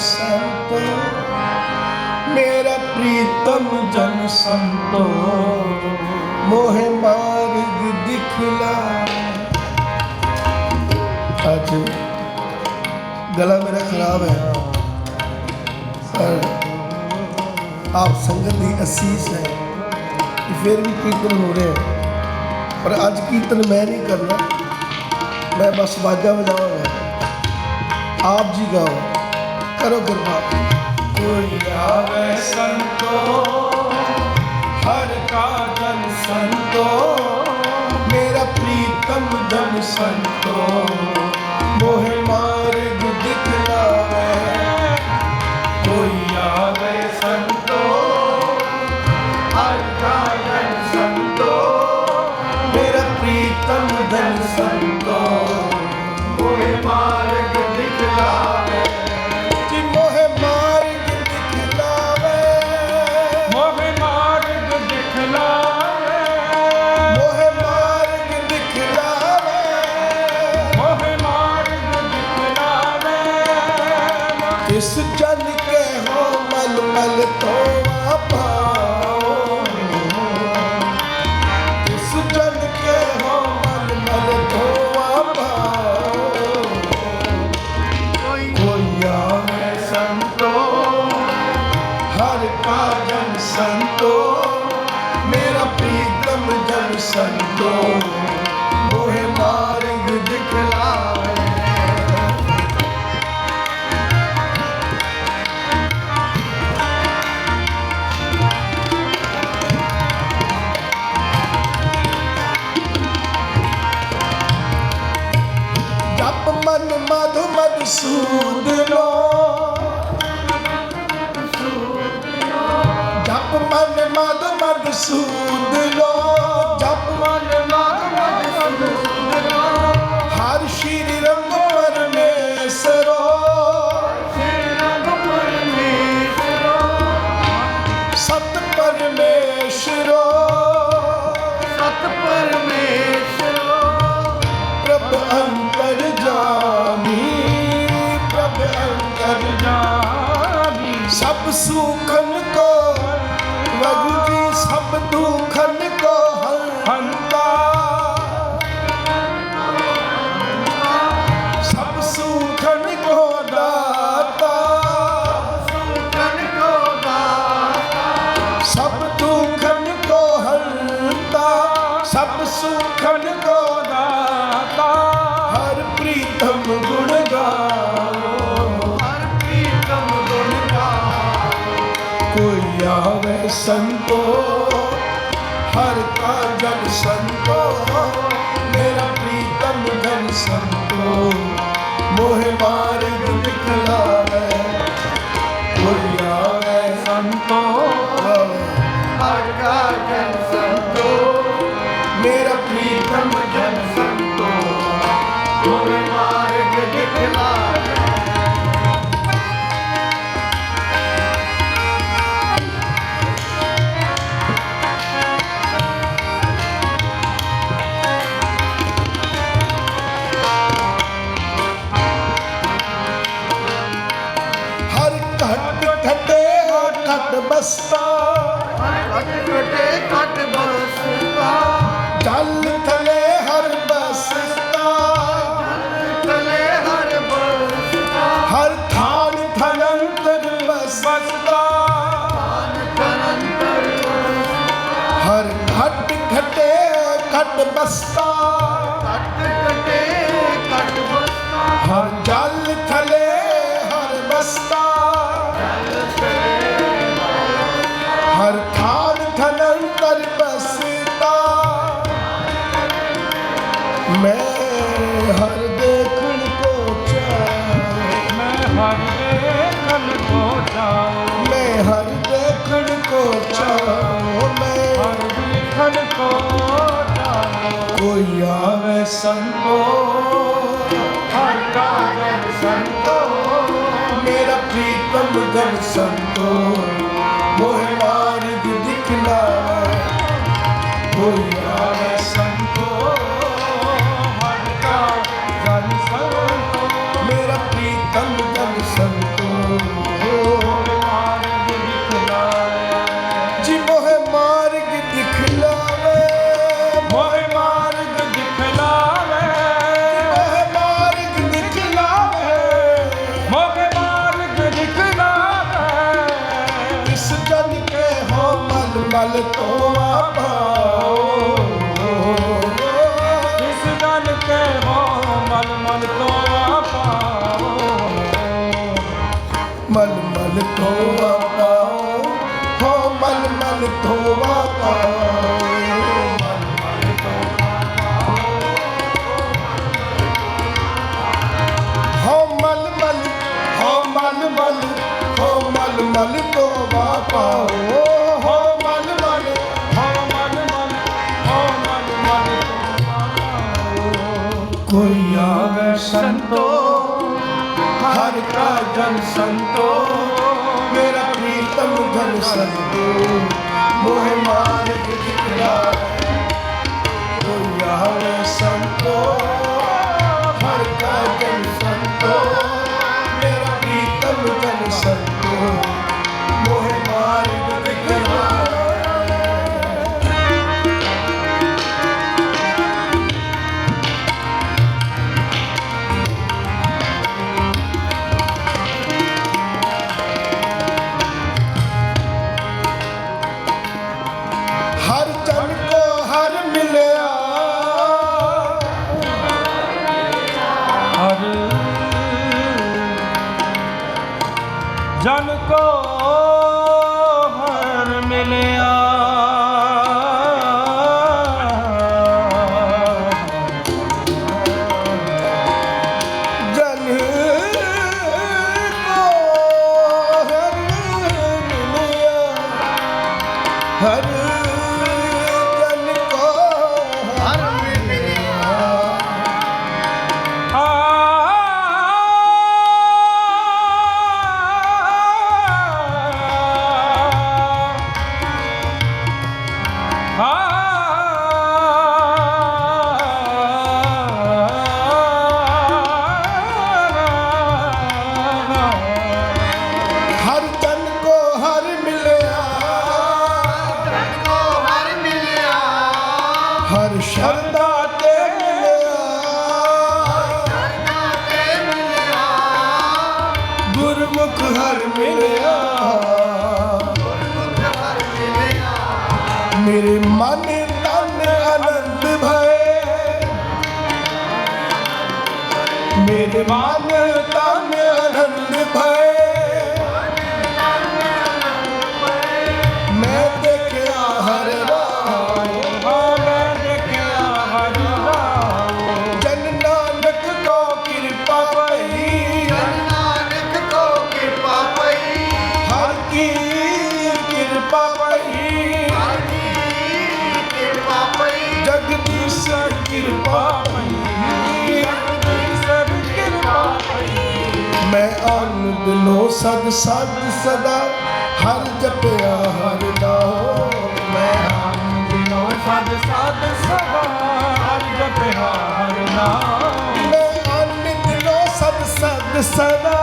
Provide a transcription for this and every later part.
ਸੰਤੋ, ਮੇਰਾ ਪ੍ਰੀਤਮ ਜਨ ਸੰਤੋ, ਮੋਹਿ ਮਾਰਗ ਦਿਖਲਾ ਅੱਜ ਗਲਾ ਮੇਰਾ ਖਰਾਬ ਹੈ। ਪਰ ਆਪ ਸੰਗਤ ਦੀ ਅਸੀਸ ਹੈ ਕਿ ਫਿਰ ਵੀ ਕੀਰਤਨ ਹੋ ਰਿਹਾ ਹੈ। ਪਰ ਅੱਜ ਕੀਰਤਨ ਮੈਂ ਨਹੀਂ ਕਰਨਾ। ਮੈਂ ਬਸ ਬਾਜਾ ਵਜਾਵਾਂਗਾ। ਆਪ ਜੀ ਗਾਓ। ਕਰੋ ਕਿਰਪਾ ਕੋਈ ਆਵੇ ਸੰਤੋ, ਹਰ ਕਾ ਜਨ ਸੰਤੋ, ਮੇਰਾ ਪ੍ਰੀਤਮ ਜਨ ਸੰਤੋ, ਮੋਹਿ ਮਾਰਗ ਦਿਖਲਾਵੇ ਕੋਈ ਆਵੇ ਸੰਤੋ, ਹਰ ਕਾ ਜਨ ਸੰਤੋ, ਮੇਰਾ ਪ੍ਰੀਤਮ ਜਨ ਸੰਤੋ, ਮੋਹਿ ਮਾਰਗ ਮਧੁ ਮਧ ਸੂਦ ਲੋ। ਜਪ ਮਨ ਮਧ ਮਧ ਲੋ। ਸਭ ਸੁਖਨ ਕੋ ਵਗੂ ਜੀ ਸਭ ਦੁਖਨ ਕੋ ਹੰਤਾ। ਸਭ ਸੁਖਨ ਕੋ ਦਾਤਾ ਸੁਖਨ ਕੋ ਦਾਤਾ। ਸਭ ਦੁਖਨ ਕੋ ਹੰਤਾ। ਸਭ ਸੁਖਨ ਕੋ ਕੋਈ ਸੰਤੋ, ਹਰ ਕਾ ਜਨ ਸੰਤੋ, ਮੇਰਾ ਪ੍ਰੀਤਮ ਜਨ ਸੰਤੋ, ਮੋਹਿ ਮਾਰਗ ਦਿਖਲਾਵੇ ਕੋਈ ਸੰਤੋ, ਹਰ ਕਾ ਜਨ ਬਸਤਾ। ਘਟ ਘਟੇ ਘਟ ਬਸਤਾ ਜਲ ਥਲੇ ਹਰ ਬਸਤਾ। ਤਲੇ ਹਰ ਬਸਤਾ ਹਰ ਥਾਨ ਥਲੰਤਰ ਬਸਤਾ। ਕਰੰਤਰ ਹਰ ਘਟ ਘਟੇ ਘਟ ਬਸਤਾ ਘਟ ਘਟੇ ਘਟ ਬਸਤਾ। ਹਰ ਜਲ ਥਲੇ ਹਰ ਬਸਤਾ। ਦੇਖਨ ਕੋ ਕੋਈ ਆਵੇ ਸੰਤੋ ਹਰ ਕਾਜਨ ਸੰਤੋ ਮੇਰਾ ਪ੍ਰੀਤਮ ਗਨ ਸੰਤੋ ਮੋਹਿ ਮਾਰਗ ਦਿਖਲਾਵੇ ਕੋਈ ਮਲ ਤੋਵਾ ਪਾਓ। ਇਸ ਜਨ ਕੇ ਹੋ ਮਲ ਮਲ ਤੋਂ ਪਾਓ। ਮਲ ਮਲ ਤੋਵਾ ਪਾਓ। ਹੋ ਮਲ ਮਲ ਤੋਵਾ ਪਾਓ। ਹੋ ਮਲ ਮਲ, ਹੋ ਮਲ ਮਲ, ਹੋ ਪਾਓ। मोहमान दिखला तो यार संतोष জনকো ਹਰ ਸ਼ਰਦਾ ਤੇ ਮਿਲਿਆ। ਗੁਰਮੁਖ ਹਰ ਮਿਲਿਆ। ਮੇਰੇ ਮਨ ਤਨ ਆਨੰਦ ਭਏ। ਮੇਰੇ ਮਨ ਦਿਲੋਂ ਸਦ ਸਦ ਸਦਾ ਹਰ ਜਪਿਆ ਹਰ ਨਾਮ ਮੈਂ ਸਦ ਸਦ ਸਦਾ ਹਰ ਜਪਿਆ ਹਰ ਨਾਮ ਮੈਂ ਅੰਨ ਦਿਲੋਂ ਸਦ ਸਦ ਸਦਾ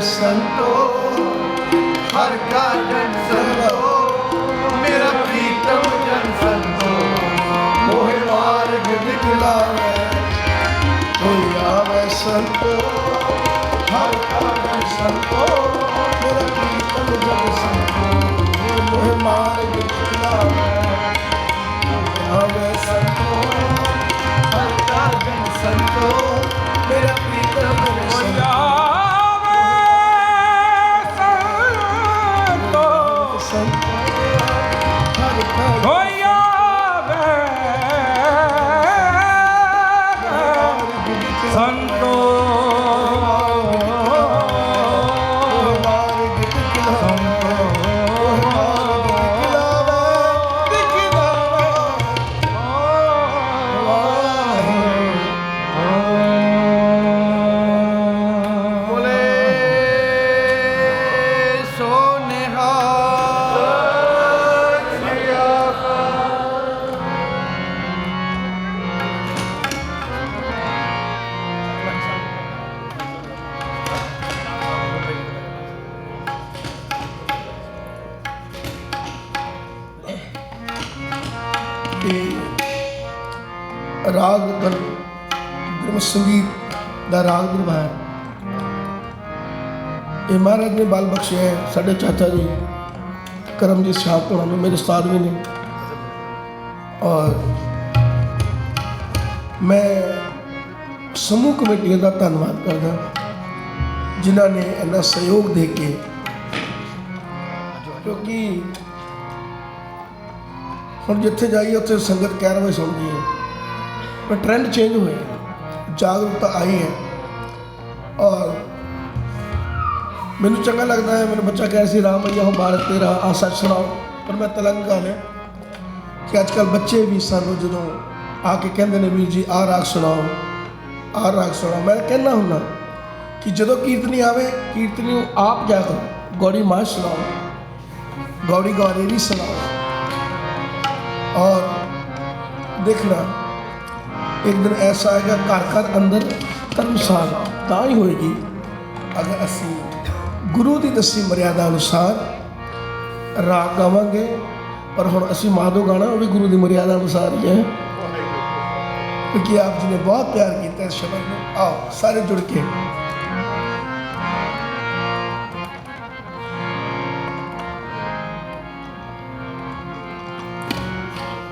ਸੰਤੋ, ਹਰ ਕਾ ਜਨ ਸੰਤੋ, ਮੇਰਾ ਪ੍ਰੀਤਮ ਜਨ ਸੰਤੋ, ਮੋਹਿ ਮਾਰਗ ਦਿਖਲਾਵੇ ਕੋਈ ਆਵੇ ਸੰਤੋ, ਹਰ ਕਾਰਨ ਸੰਤੋ। ਕਿ ਰਾਗ ਗਰ ਸੰਗੀਤ ਦਾ ਰਾਗ ਨਿਭਾਇਆ ਇਹ ਮਹਾਰਾਜ ਨੇ ਬਲ ਬਖਸ਼ਿਆ ਹੈ ਸਾਡੇ ਚਾਚਾ ਜੀ, ਕਰਮਜੀਤ ਸਾਹਿਬ ਤੋਂ ਨੂੰ, ਮੇਰੇ ਉਸਤਾਦ ਵੀ ਨੇ। ਔਰ ਮੈਂ ਸਮੂਹ ਕਮੇਟੀਆਂ ਦਾ ਧੰਨਵਾਦ ਕਰਦਾ, ਜਿਨ੍ਹਾਂ ਨੇ ਇੰਨਾ ਸਹਿਯੋਗ ਦੇ ਕੇ ਕਿਉਂਕਿ ਹੁਣ ਜਿੱਥੇ ਜਾਈਏ, ਉੱਥੇ ਸੰਗਤ ਕਹਿ ਰਵੇ ਸੁਣਦੀ ਹੈ। ਪਰ ਟ੍ਰੈਂਡ ਚੇਂਜ ਹੋਇਆ ਜਾਗਰੂਕਤਾ ਆਈ ਹੈ। ਔਰ ਮੈਨੂੰ ਚੰਗਾ ਲੱਗਦਾ ਹੈ, ਮੈਨੂੰ ਬੱਚਾ ਕਹਿ ਸੀ, ਰਾਮ ਭਈਆ ਹੋ ਭਾਰਤ ਤੇਰਾ ਆ ਸੱਚ ਸੁਣਾਓ। ਪਰ ਮੈਂ ਤਲੰਗਾ ਨੇ ਕਿ ਅੱਜ ਕੱਲ ਬੱਚੇ ਵੀ ਸਾਨੂੰ ਜਦੋਂ ਆ ਕੇ ਕਹਿੰਦੇ ਨੇ, ਵੀਰ ਜੀ ਆ ਰਾਗ ਸੁਣਾਓ ਆ ਰਾਗ ਸੁਣਾਓ। ਮੈਂ ਕਹਿੰਦਾ ਹੁੰਦਾ ਕਿ ਜਦੋਂ ਕੀਰਤਨੀ ਆਵੇ, ਕੀਰਤਨੀ ਨੂੰ ਆਪ ਜਾ ਕਰੋ ਗੌੜੀ ਮਾਂ ਸੁਣਾਓ। ਗੌੜੀ ਗੌਰੇਰੀ ਸੁਣਾਓ। ਔਰ ਦੇਖਣਾ, ਇੱਕ ਦਿਨ ਐਸਾ ਆਏਗਾ, ਘਰ ਘਰ ਅੰਦਰ ਧਰਮਸ਼ਾਲਾ ਤਾਂ ਹੀ ਹੋਏਗੀ। ਅਗਰ ਅਸੀਂ ਗੁਰੂ ਦੀ ਦੱਸੀ ਮਰਿਆਦਾ ਅਨੁਸਾਰ ਰਾਗ ਗਾਵਾਂਗੇ, ਪਰ ਹੁਣ ਅਸੀਂ ਮਾਧੋ ਗਾਣਾ, ਉਹ ਵੀ ਗੁਰੂ ਦੀ ਮਰਿਆਦਾ ਅਨੁਸਾਰ ਹੀ ਹੈ। ਕਿਉਂਕਿ ਆਪ ਜੀ ਨੇ ਬਹੁਤ ਪਿਆਰ ਕੀਤਾ ਇਸ ਸ਼ਬਦ ਨੂੰ। ਆਓ, ਸਾਰੇ ਜੁੜ ਕੇ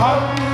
محمد